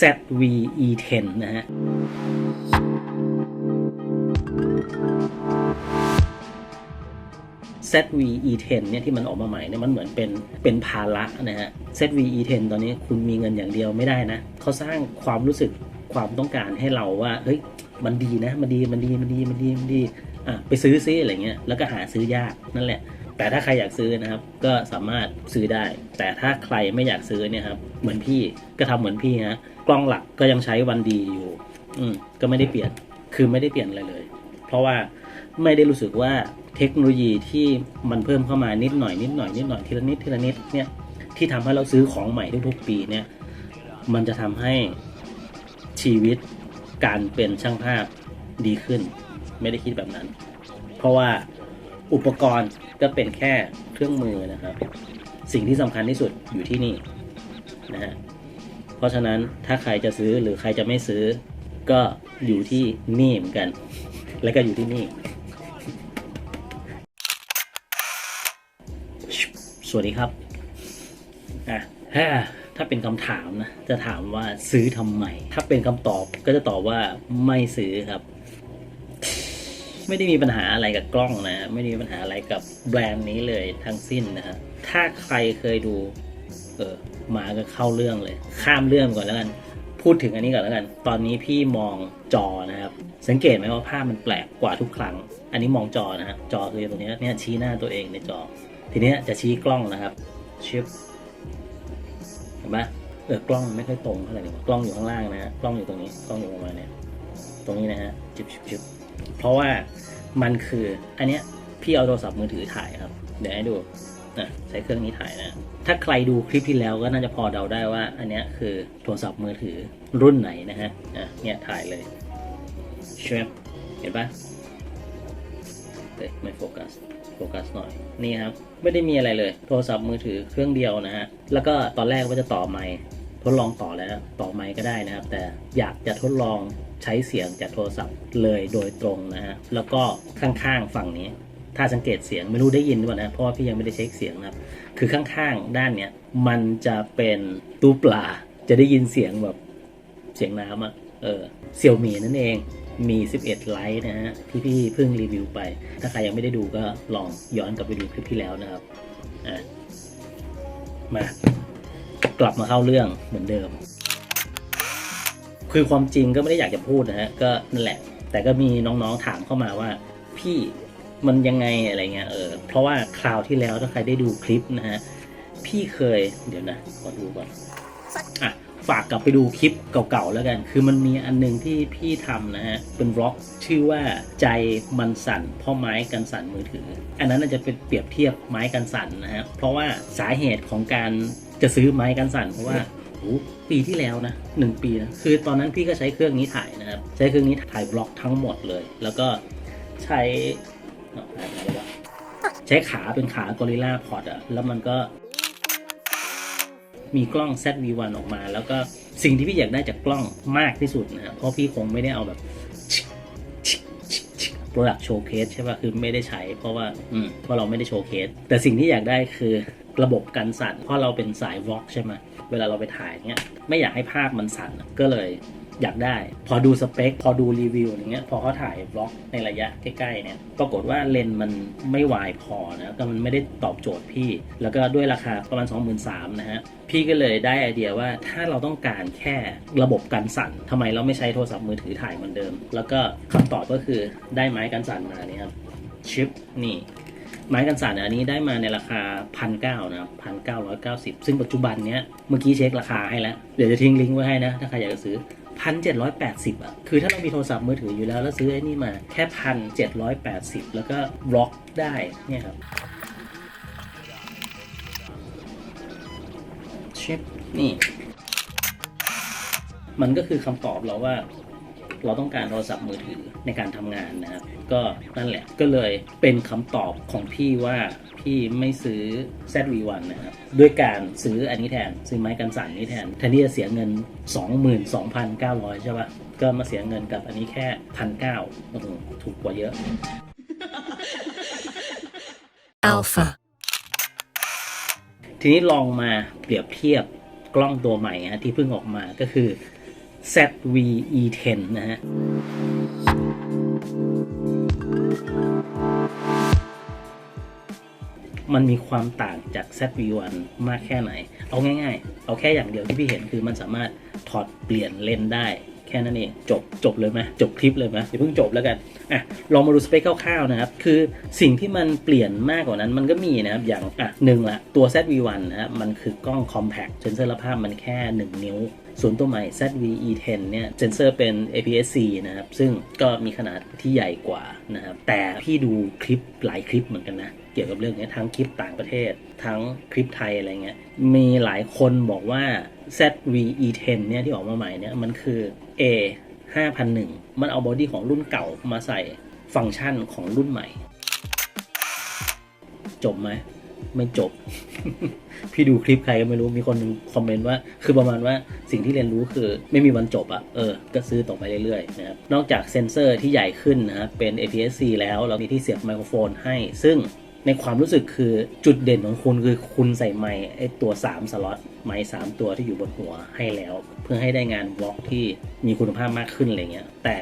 ZVE10 นะฮะ ZVE10 เนี่ยที่มันออกมาใหม่เนี่ยมันเหมือนเป็นเป็นภาระนะฮะ ZVE10 ตอนนี้คุณมีเงินอย่างเดียวไม่ได้นะเขาสร้างความรู้สึกความต้องการให้เราว่าเฮ้ยมันดีนะมันดีมันดีมันดีมันดีมันดีอะไปซื้อซิอะไรเงี้ยแล้วก็หาซื้อยากนั่นแหละ แต่ถ้าใครอยากซื้อนะครับ ก็สามารถซื้อได้ แต่ถ้าใครไม่อยากซื้อเนี่ยครับ เหมือนพี่ก็ทำเหมือนพี่ฮะกล้องหลักก็ยังใช้วันดีอยู่ อืมก็ไม่ได้เปลี่ยนคือไม่ได้เปลี่ยนอะไรเลย เพราะว่าไม่ได้รู้สึกว่าเทคโนโลยีที่มันเพิ่มเข้ามานิดหน่อยนิดหน่อยนิดหน่อยทีละนิดทีละนิดเนี่ยที่ทำให้เราซื้อของใหม่ทุกๆปีเนี่ย มันจะทำให้ชีวิตการเป็นช่างภาพดีขึ้น ไม่ได้คิดแบบนั้น เพราะว่า อุปกรณ์ก็เป็นแค่เครื่องมือนะครับ สิ่งที่สำคัญที่สุดอยู่ที่นี่นะฮะเพราะฉะนั้นถ้าใครจะซื้อหรือใครจะไม่ซื้อ ก็อยู่ที่นี่เหมือนกัน แล้วก็อยู่ที่นี่ สวัสดีครับอะถ้าถ้าเป็นคำถามนะ จะถามว่าซื้อทำไม ถ้าเป็นคำตอบก็จะตอบว่าไม่ซื้อครับ ไม่ได้มีปัญหาอะไรกับกล้องนะ ไม่ได้มีปัญหาอะไรกับแบรนด์นี้เลยทั้งสิ้นนะฮะถ้าใครเคยดู เออมาก็เข้าเรื่องเลย ข้ามเรื่องก่อนแล้วกัน พูดถึงอันนี้ก่อนแล้วกัน ตอนนี้พี่มองจอนะครับ สังเกตไหมว่าภาพมันแปลกกว่าทุกครั้ง อันนี้มองจอนะฮะจอคือตรงนี้เนี่ยชี้หน้าตัวเองในจอ ทีนี้จะชี้กล้องนะครับชิปเห็นปะเออกล้องไม่ค่อยตรงเท่าไหร่กล้องอยู่ข้างล่างนะฮะกล้องอยู่ตรงนี้กล้องอยู่ประมาณเนี้ยตรงนี้นะฮะจิบจิบจิบ เพราะว่ามันคืออันเนี้ยพี่เอาโทรศัพท์มือถือถ่ายครับ เดี๋ยวให้ดูนะใช้เครื่องนี้ถ่ายนะ ถ้าใครดูคลิปที่แล้วก็น่าจะพอเดาได้ว่า อันเนี้ยคือโทรศัพท์มือถือรุ่นไหนนะฮะอะเนี่ยถ่ายเลยเชฟเห็นปะเอ้ยไม่โฟกัสโฟกัสหน่อยนี่ครับ ไม่ได้มีอะไรเลย โทรศัพท์มือถือเครื่องเดียวนะฮะ แล้วก็ตอนแรกว่าจะต่อไมค์ทดลองต่อแล้ว ต่อไมค์ก็ได้นะครับ แต่อยากจะทดลอง ใช้เสียงจากโทรศัพท์เลยโดยตรงนะฮะแล้วก็ข้างๆฝั่งนี้ ถ้าสังเกตเสียงไม่รู้ได้ยินหรือเปล่านะเพราะว่าพี่ยังไม่ได้เช็คเสียงนะครับคือข้างๆด้านเนี้ยมันจะเป็นตู้ปลาจะได้ยินเสียงแบบเสียงน้ำอะเออเสี่ยวมีนั่นเองมี 11 ไลท์นะฮะที่พี่เพิ่งรีวิวไป ถ้าใครยังไม่ได้ดูก็ลองย้อนกลับไปดูคลิปที่แล้วนะครับอะมากลับมาเข้าเรื่องเหมือนเดิม คือความจริงก็ไม่ได้อยากจะพูดนะฮะก็นั่นแหละ แต่ก็มีน้องๆถามเข้ามาว่า พี่มันยังไงอะไรเงี้ยเออเพราะว่าคราวที่แล้วถ้าใครได้ดูคลิปนะฮะพี่เคยเดี๋ยวนะขอดูก่อนอะฝากกลับไปดูคลิปเก่าๆแล้วกัน คือมันมีอันหนึงที่พี่ทำนะฮะ เป็นบล็อกชื่อว่าใจมันสั่นเพ่อไม้กันสั่นมือถือ อันนั้นอาจจะเป็นเปรียบเทียบไม้กันสั่นนะฮะ เพราะว่าสาเหตุของการจะซื้อไม้กันสั่นเพราะว่า ปีที่แล้วนะหนึ่งปีนะคือตอนนั้นพี่ก็ใช้เครื่องนี้ถ่ายนะครับ ใช้เครื่องนี้ถ่ายบล็อกทั้งหมดเลย แล้วก็ใช้ใช้ขาเป็นขากอริลลาพอดอะแล้วมันก็ มีกล้อง ZV1 ออกมา แล้วก็สิ่งที่พี่อยากได้จากกล้องมากที่สุดนะครับเพราะพี่คงไม่ได้เอาแบบ product showcase ใช่ป่ะคือไม่ได้ใช้เพราะว่าอืมเพราะเราไม่ได้โชว์เคสแต่สิ่งที่อยากได้คือระบบกันสั่น เพราะเราเป็นสายวอล์กใช่ไหมเวลาเราไปถ่ายเนี้ยไม่อยากให้ภาพมันสั่นอะก็เลย อยากได้ พอดูสเปค พอดูรีวิวอย่างเงี้ยพอเขาถ่ายบล็อกในระยะใกล้ๆเนี่ยปรากฏว่าเลนส์มันไม่วายพอนะก็มันไม่ได้ตอบโจทย์พี่ แล้วก็ด้วยราคาประมาณ 23,000นะฮะพี่ก็เลยได้ไอเดียว่าถ้าเราต้องการแค่ระบบกันสั่นทำไมเราไม่ใช้โทรศัพท์มือถือถ่ายเหมือนเดิม แล้วก็คำตอบก็คือได้ไม้กันสั่นมาเนี่ยครับชิปนี่ไม้กันสั่นอันนี้ได้มาในราคาพันเก้านะพันเก้าร้อยเก้าสิบซึ่งปัจจุบันเนี้ยเมื่อกี้เช็คราคาให้แล้ว เดี๋ยวจะทิ้งลิงก์ไว้ให้นะ ถ้าใครอยากจะซื้อ พันเจ็ดร้อยแปดสิบอะ คือถ้าเรามีโทรศัพท์มือถืออยู่แล้ว แล้วซื้อไอ้นี่มาแค่พันเจ็ดร้อยแปดสิบแล้วก็บล็อกได้เนี่ยครับชิปนี่ มันก็คือคำตอบเราว่า เราต้องการโทรศัพท์มือถือในการทำงานนะครับ ก็นั่นแหละก็เลยเป็นคำตอบของพี่ว่าพี่ไม่ซื้อ ZV1 นะครับ ด้วยการซื้ออันนี้แทน ซื้อไม้กันสั่นนี้แทนแทนที่จะเสียเงิน 22,900 ใช่ปะก็มาเสียเงินกับอันนี้แค่พันเก้าถูกกว่าเยอะ Alpha. ทีนี้ลองมาเปรียบเทียบกล้องตัวใหม่ฮะที่เพิ่งออกมาก็คือ ZVE10 นะฮะมันมีความต่างจาก ZV1 มากแค่ไหน เอาง่ายๆ เอาแค่อย่างเดียวที่พี่เห็นคือมันสามารถถอดเปลี่ยนเลนส์ได้ แค่นั้นเอง จบจบเลยไหมจบคลิปเลยไหมอย่าเพิ่งจบแล้วกัน อะ ลองมาดูสเปคคร่าวๆนะครับ คือสิ่งที่มันเปลี่ยนมากกว่านั้นมันก็มีนะครับ อย่างอะหนึ่งละตัว ZV1 นะครับมันคือกล้อง compact เซนเซอร์ละภาพมันแค่ 1 นิ้ว ส่วนตัวใหม่ ZV-E10 เนี่ยเซนเซอร์เป็น APS-C นะครับ ซึ่งก็มีขนาดที่ใหญ่กว่านะครับ แต่พี่ดูคลิปหลายคลิปเหมือนกันนะ เกี่ยวกับเรื่องนี้ทั้งคลิปต่างประเทศ ทั้งคลิปไทยอะไรเงี้ย มีหลายคนบอกว่า ZV-E10 เนี่ยที่ออกมาใหม่เนี่ยมันคือ A 5001 มันเอาบอดี้ของรุ่นเก่ามาใส่ฟังก์ชันของรุ่นใหม่ จบไหม ไม่จบ พี่ดูคลิปใครก็ไม่รู้มีคนหนึ่งคอมเมนต์ว่า คือประมาณว่าสิ่งที่เรียนรู้คือไม่มีวันจบอะ่ะเออ ก็ซื้อต่อไปเรื่อยๆนะครับนอกจากเซ็นเซอร์ที่ใหญ่ขึ้นนะครับเป็น APS-C แล้วเรามีที่เสียบไมโครโฟนให้ซึ่ง ในความรู้สึกคือจุดเด่นของคุณคือคุณใส่ไมค์ไอตัว 3 สล็อตไมค์3ตัวที่อยู่บนหัวให้แล้ว เพื่อให้ได้งานวอล์กที่มีคุณภาพมากขึ้นอะไรเงี้ยแต่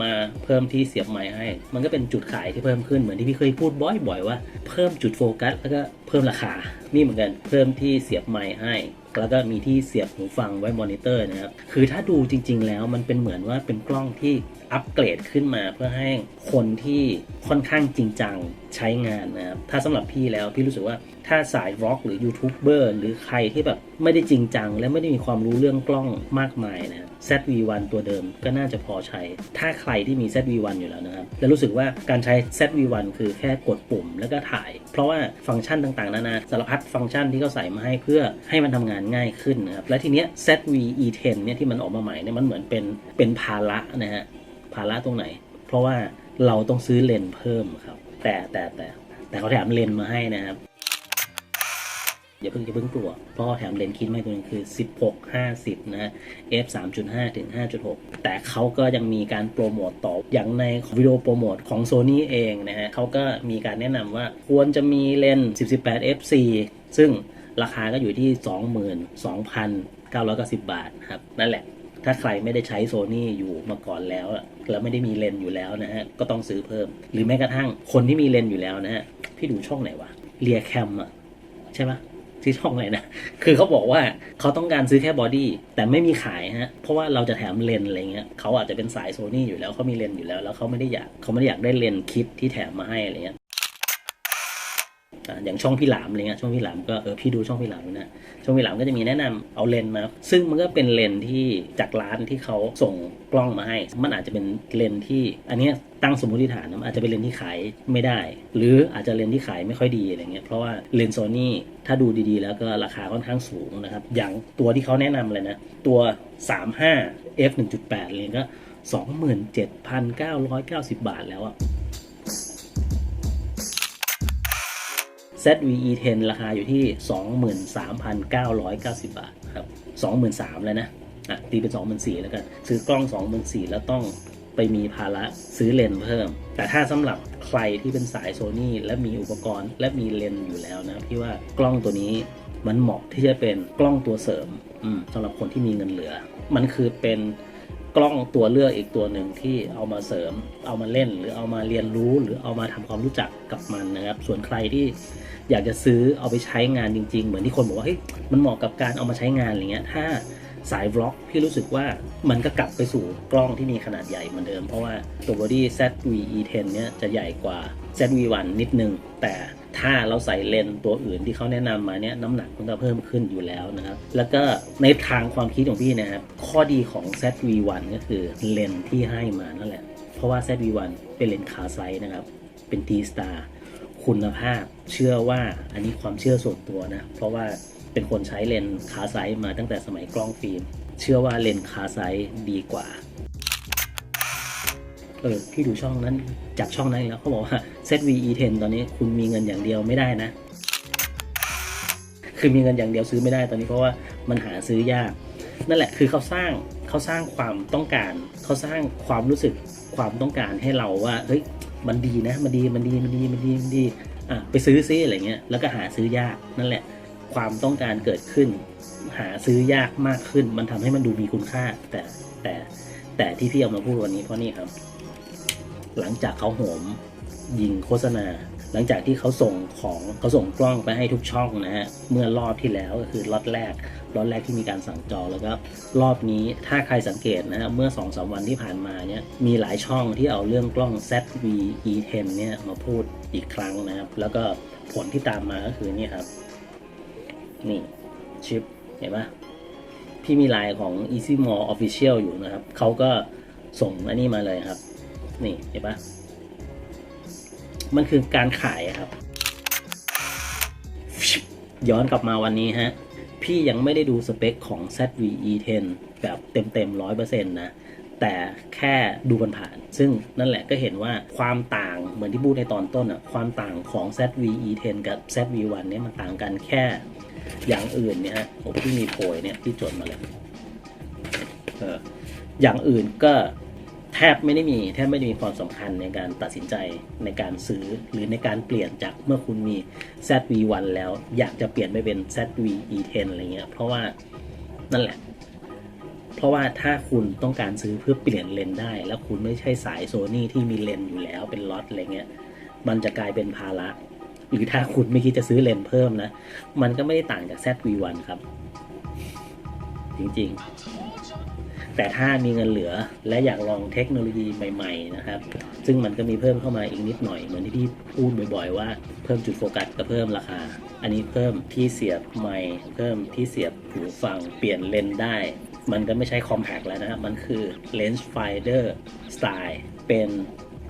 มาเพิ่มที่เสียบไมค์ให้ มันก็เป็นจุดขายที่เพิ่มขึ้นเหมือนที่พี่เคยพูดบ่อยๆว่าเพิ่มจุดโฟกัสแล้วก็เพิ่มราคา นี่เหมือนกันเพิ่มที่เสียบไมค์ให้แล้วก็มีที่เสียบหูฟังไว้มอนิเตอร์นะครับ คือถ้าดูจริง ๆ แล้วมันเป็นเหมือนว่าเป็นกล้องที่ อัปเกรดขึ้นมาเพื่อให้คนที่ค่อนข้างจริงจังใช้งานนะครับ ถ้าสำหรับพี่แล้วพี่รู้สึกว่าถ้าสายร็อกหรือยูทูบเบอร์หรือใครที่แบบไม่ได้จริงจัง และไม่ได้มีความรู้เรื่องกล้องมากมายนะครับ ZV1 ตัวเดิมก็น่าจะพอใช้ ถ้าใครที่มี ZV1 อยู่แล้วนะครับ แล้วรู้สึกว่าการใช้ ZV1 คือแค่กดปุ่มแล้วก็ถ่าย เพราะว่าฟังก์ชันต่างๆ นานาสารพัดฟังก์ชันที่เขาใส่มาให้เพื่อให้มันทำงานง่ายขึ้นนะครับ และทีเนี้ย ZV-E10 เนี่ยที่มันออกมาใหม่เนี่ยมันเหมือนเป็นเป็นภาระนะฮะ ภาระตรงไหน เพราะว่าเราต้องซื้อเลนส์เพิ่มครับ แต่แต่แต่แต่เขาแถมเลนส์มาให้นะครับอย่าเพิ่งอย่าเพิ่งกลัว เพราะเขาแถมเลนส์คิดไมาให้ตัวหนึงคือ 16 50 นะฮะ f 3.5 ถึง 5.6 แต่เขาก็ยังมีการโปรโมตต่อ อย่างในวิดีโอโปรโมทของ Sony เองนะฮะเขาก็มีการแนะนำว่าควรจะมีเลนส์18 f 4ซึ่งราคาก็อยู่ที่ 22,990 บาทครับ นั่นแหละ ถ้าใครไม่ได้ใช้โซนี่อยู่มาก่อนแล้ว แล้วไม่ได้มีเลนส์อยู่แล้วนะฮะ ก็ต้องซื้อเพิ่ม หรือแม้กระทั่งคนที่มีเลนส์อยู่แล้วนะฮะ พี่ดูช่องไหนวะเรียแคมอะใช่ปะที่ช่องไหนนะ คือเขาบอกว่าเขาต้องการซื้อแค่บอดี้แต่ไม่มีขายฮะ เพราะว่าเราจะแถมเลนส์อะไรเงี้ยเขาอาจจะเป็นสายโซนี่อยู่แล้วเขามีเลนส์อยู่แล้ว แล้วเขาไม่ได้อยากเขาไม่ได้อยากได้เลนส์คิดที่แถมมาให้อะไรเงี้ย อย่างช่องพี่หลามอะไรเงี้ยช่องพี่หลามก็เออพี่ดูช่องพี่หลามนะช่องพี่หลามก็จะมีแนะนำเอาเลนส์มา ซึ่งมันก็เป็นเลนส์ที่จากร้านที่เขาส่งกล้องมาให้ มันอาจจะเป็นเลนส์ที่อันนี้ตั้งสมมติฐานนะอาจจะเป็นเลนส์ที่ขายไม่ได้ หรืออาจจะเลนส์ที่ขายไม่ค่อยดีอะไรเงี้ยเพราะว่าเลนส์โซนี่ถ้าดูดีๆ แล้วก็ราคาค่อนข้างสูงนะครับอย่างตัวที่เขาแนะนำเลยนะตัว 35 f 1.8เลยก็ 27,990 บาทแล้วอะ ZVE10 ราคาอยู่ที่ 23,990 บาทครับ23,000แล้วนะอะตีเป็น 24,000แล้วกัน ซื้อกล้อง 24,000 แล้วต้องไปมีภาระซื้อเลนเพิ่ม แต่ถ้าสำหรับใครที่เป็นสายโซนี่และมีอุปกรณ์และมีเลนอยู่แล้วนะพี่ว่ากล้องตัวนี้มันเหมาะที่จะเป็นกล้องตัวเสริมสำหรับคนที่มีเงินเหลือ มันคือเป็น กล้องตัวเลือกอีกตัวหนึ่งที่เอามาเสริม เอามาเล่น หรือเอามาเรียนรู้หรือเอามาทำความรู้จักกับมันนะครับ ส่วนใครที่อยากจะซื้อเอาไปใช้งานจริง ๆ เหมือนที่คนบอกว่าเฮ้ยมันเหมาะกับการเอามาใช้งานอะไรเงี้ย ถ้าสายบล็อกพี่รู้สึกว่ามันก็กลับไปสู่กล้องที่มีขนาดใหญ่เหมือนเดิม เพราะว่าตัวบอดี้ ZV-E10 เนี่ยจะใหญ่กว่า ZV-1 นิดนึงแต่ ถ้าเราใส่เลนตัวอื่นที่เขาแนะนำมาเนี่ยน้ำหนักมันก็เพิ่มขึ้นอยู่แล้วนะครับ แล้วก็ในทางความคิดของพี่นะครับ ข้อดีของ ZV-1 ก็คือเลนที่ให้มานั่นแหละ เพราะว่า ZV-1 เป็นเลนคาไซส์นะครับ เป็น T-Star คุณภาพเชื่อว่าอันนี้ความเชื่อส่วนตัวนะ เพราะว่าเป็นคนใช้เลนคาไซส์มาตั้งแต่สมัยกล้องฟิล์ม เชื่อว่าเลนคาไซส์ดีกว่า เออพี่ดูช่องนั้นจากช่องนั้นแล้วเขาบอกว่า ZVE10 ตอนนี้คุณมีเงินอย่างเดียวไม่ได้นะ คือมีเงินอย่างเดียวซื้อไม่ได้ตอนนี้เพราะว่ามันหาซื้อยาก นั่นแหละคือเขาสร้างเขาสร้างความต้องการเขาสร้างความรู้สึกความต้องการให้เราว่าเฮ้ยมันดีนะมันดีมันดีมันดีมันดีมันดีอะไปซื้อซิอะไรเงี้ยแล้วก็หาซื้อยากนั่นแหละ ความต้องการเกิดขึ้น หาซื้อยากมากขึ้น มันทำให้มันดูมีคุณค่า แต่แต่แต่ที่พี่เอามาพูดวันนี้เพราะนี่ครับ หลังจากเขาโหมยิงโฆษณา หลังจากที่เขาส่งของเขาส่งกล้องไปให้ทุกช่องนะฮะเมื่อรอบที่แล้วก็คือล็อตแรกล็อตแรกที่มีการสั่งจองแล้วก็รอบนี้ถ้าใครสังเกตนะฮะเมื่อ2อสวันที่ผ่านมาเนี่ยมีหลายช่องที่เอาเรื่องกล้อง ZV E10 เนี่ยมาพูดอีกครั้งนะครับ แล้วก็ผลที่ตามมาก็คือนี่ครับ นี่ชิปเห็นปะพี่มีไลน์ของ Easy More Official อยู่นะครับเขาก็ส่งอันนี้มาเลยครับ นี่เห็นปะมันคือการขายครับ ย้อนกลับมาวันนี้ฮะ พี่ยังไม่ได้ดูสเปคของ ZVE10 แบบเต็มๆร้อยเปอร์เซ็นต์นะ แต่แค่ดูมันผ่านๆซึ่งนั่นแหละก็เห็นว่าความต่างเหมือนที่พูดในตอนต้นอะความต่างของ ZVE10 กับ ZV1 เนี่ยมันต่างกันแค่อย่างอื่นเนี่ยฮะผมที่มีโพยเนี่ยที่จดมาเลยเอออย่างอื่นก็ แทบไม่ได้มีแทบไม่ได้มีความสำคัญในการตัดสินใจในการซื้อหรือในการเปลี่ยนจากเมื่อคุณมี ZV1 แล้วอยากจะเปลี่ยนไปเป็น ZVE10 อะไรเงี้ยเพราะว่านั่นแหละ เพราะว่าถ้าคุณต้องการซื้อเพื่อเปลี่ยนเลนได้ แล้วคุณไม่ใช่สายโซนี่ที่มีเลนอยู่แล้วเป็นล็อตอะไรเงี้ยมันจะกลายเป็นภาระหรือถ้าคุณไม่คิดจะซื้อเลนเพิ่มนะ มันก็ไม่ได้ต่างจาก ZV1 ครับ จริงๆ แต่ถ้ามีเงินเหลือและอยากลองเทคโนโลยีใหม่ ๆ นะครับ ซึ่งมันก็มีเพิ่มเข้ามาอีกนิดหน่อยเหมือนที่พี่พูดบ่อย ๆ ว่าเพิ่มจุดโฟกัสกับเพิ่มราคา อันนี้เพิ่มที่เสียบไมค์เพิ่มที่เสียบหูฟัง เปลี่ยนเลนได้ มันก็ไม่ใช่ compact แล้วนะครับ มันคือ lens finder style เป็น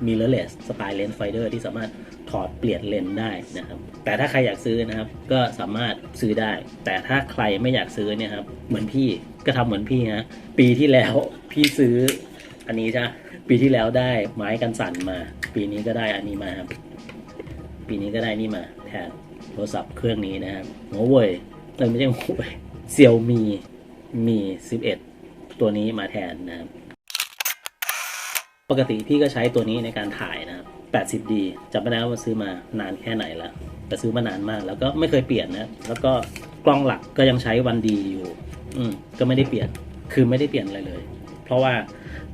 mirrorless style lens finder ที่สามารถ ถอดเปลี่ยนเลนได้นะครับ แต่ถ้าใครอยากซื้อนะครับ ก็สามารถซื้อได้ แต่ถ้าใครไม่อยากซื้อเนี่ยครับ เหมือนพี่ก็ทำเหมือนพี่นะปีที่แล้วพี่ซื้อ อันนี้ใช่ปีที่แล้วได้ไม้กันสั่นมา ปีนี้ก็ได้อันนี้มาครับ ปีนี้ก็ได้นี่มาแทนโทรศัพท์เครื่องนี้นะครับหัวเว่ยเออไม่ใช่หัวเว่ยเซี่ยวมีมี11 ตัวนี้มาแทนนะครับ ปกติพี่ก็ใช้ตัวนี้ในการถ่ายนะครับ 80D จำไม่ได้ว่าซื้อมานานแค่ไหนล้วแต่ซื้อมานานมาก แล้วก็ไม่เคยเปลี่ยนนะ แล้วก็กล้องหลักก็ยังใช้วันดีอยู่ อืมก็ไม่ได้เปลี่ยน คือไม่ได้เปลี่ยนอะไรเลย เพราะว่า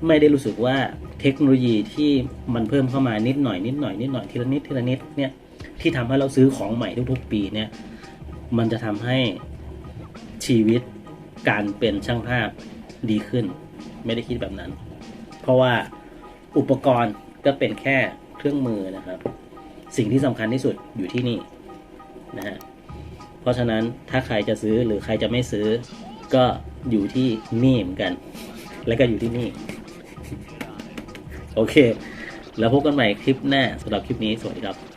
ไม่ได้รู้สึกว่าเทคโนโลยีที่มันเพิ่มเข้ามานิดหน่อยนิดหน่อยนิดหน่อยทีละนิดทีละนิดเนี่ยที่ทำให้เราซื้อของใหม่ทุกๆ ปีเนี่ย มันจะทำให้ชีวิตการเป็นช่างภาพดีขึ้น ไม่ได้คิดแบบนั้น เพราะว่าอุปกรณ์ก็เป็นแค่ เครื่องมือนะครับ สิ่งที่สำคัญที่สุดอยู่ที่นี่นะฮะเพราะฉะนั้นถ้าใครจะซื้อหรือใครจะไม่ซื้อ ก็อยู่ที่นี่เหมือนกัน แล้วก็อยู่ที่นี่ โอเค แล้วพบกันใหม่คลิปหน้าสำหรับคลิปนี้สวัสดีครับ